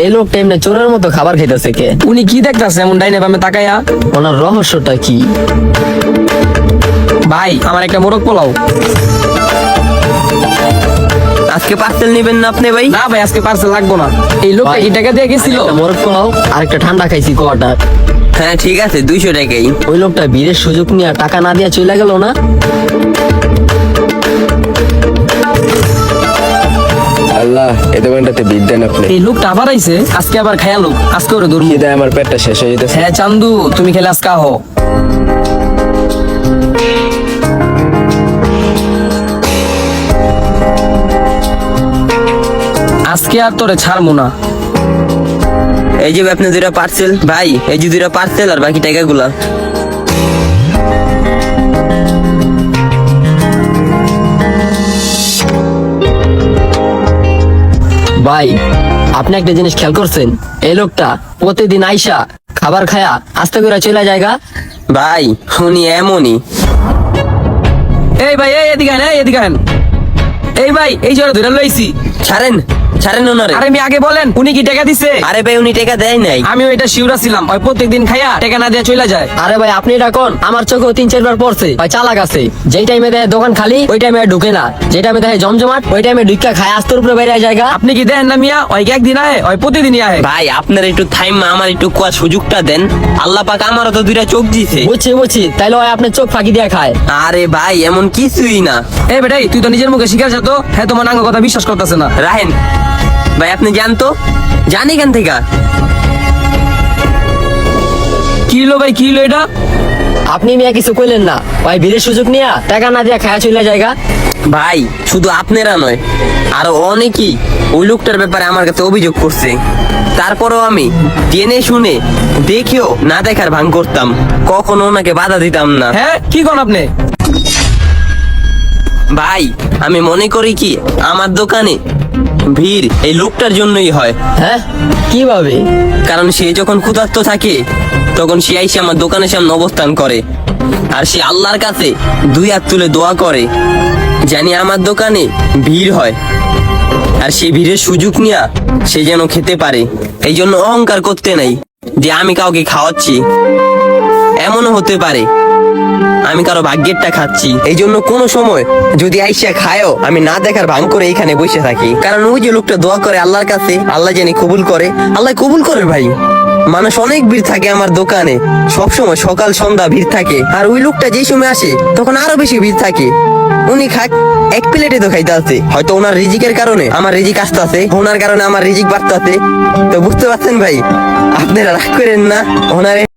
এই লোকটা এমনি চোরের মতো খাবার খাইতেছে কে? উনি কি দেখতাছে এমন ডাইনে বামে তাকাইয়া ওনার রহস্যটা কি? ভাই আমার একটা মোরগ পোলাও। আজকে পার্সেল নেবেন না আপনি ভাই? না ভাই আজকে পার্সেল লাগবো না। এই লোকটা কি টাকা দিয়ে গেছিল? মোরগ পোলাও আর একটা ঠান্ডা খাইছি কোয়াটার হ্যাঁ ঠিক আছে দুইশো টাকাই। ওই লোকটা বীরের সুযোগ নিয়ে টাকা না দিয়ে চলে গেল না? এই দোকানটাতে বিদ দেন আপনি। এই লোকটা আবার আইছে? আজকে আবার খায়া লোক। আজকে ওরে ধরবো খিদায় আমার পেটটা শেষ হয়ে যেতেছে। হ্যাঁ চান্দু তুমি খেলে আজকে আহো। আজকে আর তোরে ছাড়বো না। এই যে আপনি দুইটা পার্সেল ভাই এই যে দুইটা পার্সেল আর বাকি টাকাগুলা। ভাই আপনি একটা জিনিস খেয়াল করছেন? এই লোকটা প্রতিদিন আইসা খাবার খায়া আস্তে করে চলে যায়গা ভাই উনি এমনই। এই ভাই এই এদিকে আন, এই এদিকে আন। এই ভাই এই জোরে ধরে লইছি। ছাড়েন ছাড়েন ওনারে। আরে আগে বলেন উনি কি টাকা দিছে? আরে ভাই উনি টাকা দেয় নাই। আমি ওইটা শিউরা ছিলাম ওই প্রত্যেকদিন খাইয়া টাকা না দিয়ে চলে যায়। আরে ভাই আপনি এটা কোন? আমার চোখেও তিন চারবার পড়ছে। ভাই চালাক আছে। যেই টাইমে দেয় দোকান খালি ওই টাইমে ঢুকে না। যে টাইমে দেয় জমজমাট ওই টাইমে ঢুকা খায় আস্তের উপরে বেরিয়ে জায়গা। আপনি কি দেন না মিয়া? ওই একদিন আহে? ওই প্রতিদিনই আহে। ভাই আপনার একটু টাইম আমার একটু কোয়ার সুযোগটা দেন। আল্লাহ পাক আমারও তো দুইটা চোখ দিছে। বুঝছি বুঝছি। তাইলে ওই আপনার চোখ ফাঁকি দিয়ে খায়। আরে ভাই এমন কিছুই না। এই বেটাই তুই তো নিজের মুখে শিকার তো। হ্যাঁ তোমার নাঙ্গ কথা বিশ্বাস করতেছে না। রাহেন ভাই আপনি জানতো জানি কেন থেকে। কি হলো ভাই কি হলো এটা? আপনি মিয়া কিছু কইলেন না। ভাই বীরের সুযোগ নিয়ে টাকা না দিয়ে খায়া চলে জায়গা ভাই শুধু আপনারা নয় আরও অনেকেই ওই লোকটার ব্যাপারে আমার কাছে অভিযোগ করছে। তারপরেও আমি জেনে শুনে দেখেও না দেখার ভান করতাম। কখনো ওনাকে বাধা দিতাম না। হ্যাঁ কি কোন আপনি? ভাই আমি মনে করি কি আমার দোকানে ভিড় এই লোকটার জন্যই হয়। হ্যাঁ? কীভাবে? কারণ সে যখন ক্ষুধার্ত থাকে তখন সে আইসে আমার দোকানের সামনে অবস্থান করে। আর সে আল্লাহর কাছে দুই হাত তুলে দোয়া করে জানি আমার দোকানে ভিড় হয়। আর সে ভিড়ের সুযোগ নিয়ে সে যেন খেতে পারে। এই জন্য অহংকার করতে নাই যে আমি কাউকে খাওয়াচ্ছি। এমনও হতে পারে। আমি কারও ভাগ্যেরটা খাচ্ছি। এই জন্য কোনো সময় যদি আইসা খায়ও, আমি না দেখার ভাঙ করে এখানে বসে থাকি। কারণ ওই যে লোকটা দোয়া করে আল্লাহর কাছে, আল্লাহ জানি কবুল করে। আল্লাহ কবুল করে ভাই। মানুষ অনেক ভিড় থাকে আমার দোকানে। সব সময় সকাল, সন্ধ্যা ভিড় থাকে। আর ওই লোকটা যেই সময় আসে, তখন আরও বেশি ভিড় থাকে। উনি খাক, এক প্লেটে তো খাইতে আছে। হয়তো ওনার রিজিকের কারণে আমার রিজিক আসতে আছে ওনার কারণে আমার রিজিক বাড়তে আছে তো বুঝতে পারছেন ভাই? আপনারা রাগ করেন না, ওনারে